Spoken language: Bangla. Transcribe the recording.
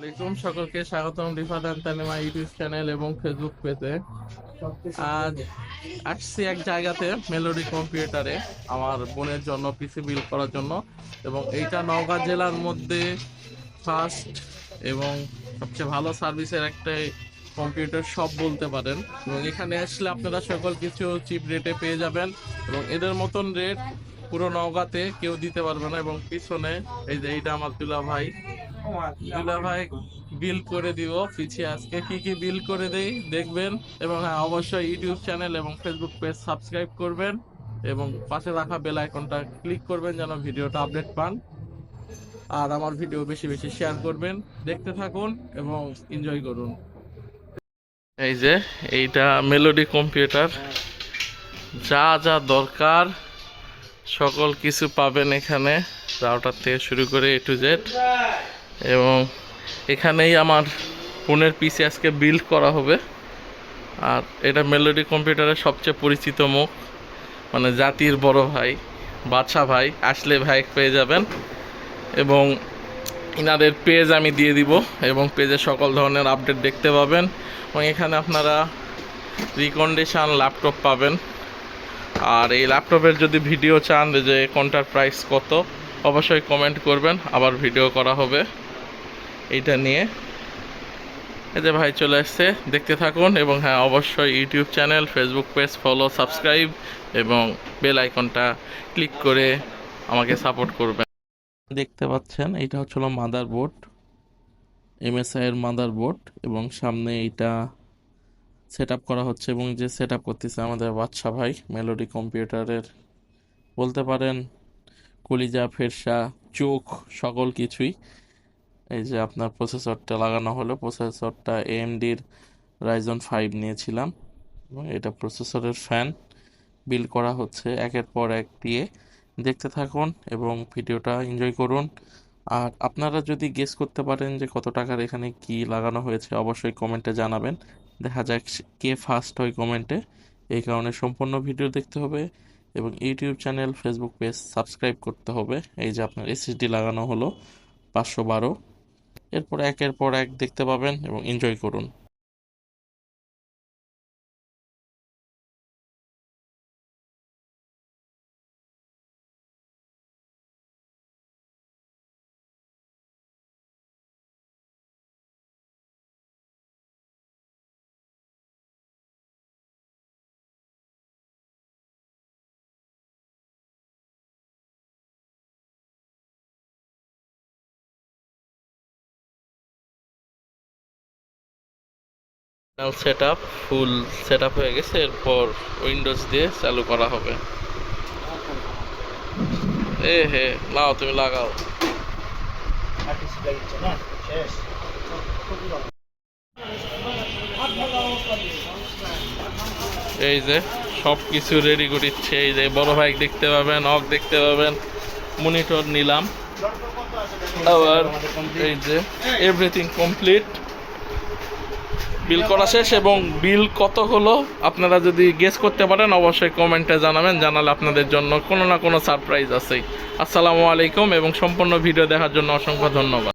আসসালামাইকুম সকলকে, স্বাগতম রিফাত ইউটিউব চ্যানেল এবং ফেসবুক পেজে। আজ আসছি এক জায়গাতে মেলোডি কম্পিউটারে আমার বোনের জন্য পিসি বিল করার জন্য। এবং এইটা নওগাঁ জেলার মধ্যে ফার্স্ট এবং সবচেয়ে ভালো সার্ভিসের একটাই কম্পিউটার শপ বলতে পারেন। এবং এখানে আসলে আপনারা সকল কিছু চিপ রেটে পেয়ে যাবেন। এবং এদের মতন রেট পুরো নওগাঁতে কেউ দিতে পারবে না এবং পিছনে এই যে এইটা আমার দুলা ভাই দুলা ভাই বিল করে দিব পিছিয়ে আজকে। কি কি বিল করে দেই দেখবেন। এবং হ্যাঁ অবশ্যই ইউটিউব চ্যানেল এবং ফেসবুক পেজ সাবস্ক্রাইব করবেন। এবং পাশে রাখা বেল আইকনটা ক্লিক করবেন যেন ভিডিওটা আপডেট পান। আর আমার ভিডিও বেশি বেশি শেয়ার করবেন। দেখতে থাকুন এবং এনজয় করুন। এই যে এইটা মেলোডি কম্পিউটার যা যা দরকার সকল কিছু পাবেন এখানে। রাউটার থেকে শুরু করে এ টু জেড এবং এখানেই আমার ফোনের পিসি আজকে বিল্ড করা হবে। আর এটা মেলোডি কম্পিউটারের সবচেয়ে পরিচিত মুখ। মানে জাতির বড় ভাই, বাদশা ভাই, আসলে ভাই পেয়ে যাবেন। এবং ইনাদের পেজ আমি দিয়ে দিব এবং পেজে সকল ধরনের আপডেট দেখতে পাবেন। এবং এখানে আপনারা রিকন্ডিশন ল্যাপটপ পাবেন। আর এই ল্যাপটপের যদি ভিডিও চান যে কোনটার প্রাইস কত, অবশ্যই কমেন্ট করবেন। আবার ভিডিও করা হবে। এইটা নিয়ে। যে ভাই চলে আসছে, দেখতে থাকুন এবং হ্যাঁ অবশ্যই YouTube channel Facebook page follow subscribe এবং বেল আইকনটা ক্লিক করে আমাকে সাপোর্ট করবেন। দেখতে পাচ্ছেন এটা হচ্ছিল মাদার বোর্ড এমএসআই এর মাদার বোর্ড এবং সামনে এইটা সেট করা হচ্ছে এবং যে সেট করতেছে আমাদের বাদশা ভাই মেলোডি কম্পিউটারের বলতে পারেন কলিজা, ফেরসা, চোখ, সকল কিছুই। এই যে আপনার প্রসেসরটা লাগানো হলো প্রসেসরটা এএমডির রাইজন ফাইভ নিয়েছিলাম। এবং এটা প্রসেসরের ফ্যান বিল করা হচ্ছে একের পর এক দিয়ে। দেখতে থাকুন এবং ভিডিওটা এনজয় করুন। আর আপনারা যদি গেস করতে পারেন যে কত টাকার এখানে কি লাগানো হয়েছে, অবশ্যই কমেন্টে জানাবেন। দেখা যাক কে ফার্স্ট হয় কমেন্টে এই কারণে সম্পূর্ণ ভিডিও দেখতে হবে এবং YouTube channel Facebook page subscribe করতে হবে। এই যে আপনার এসএসডি লাগানো হলো পাঁচশো বারো। এরপর একের পর এক দেখতে পাবেন এবং এনজয় করুন। Set up full set up হয়ে গেছে, এরপর উইন্ডোজ দিয়ে চালু করা হবে। এ হে লাও তুমি লাগাও। এই যে সব কিছু রেডি করিচ্ছে এই যে, বড় ভাই দেখতে পাবেন অক দেখতে পাবেন। মনিটর নিলাম। আবার এই যে এভরিথিং কমপ্লিট বিল করা শেষ এবং বিল কত হলো আপনারা যদি গেস করতে পারেন, অবশ্যই কমেন্টে জানাবেন, জানালে আপনাদের জন্য কোনো না কোনো সারপ্রাইজ আছেই। আসসালামু আলাইকুম এবং সম্পূর্ণ ভিডিও দেখার জন্য অসংখ্য ধন্যবাদ।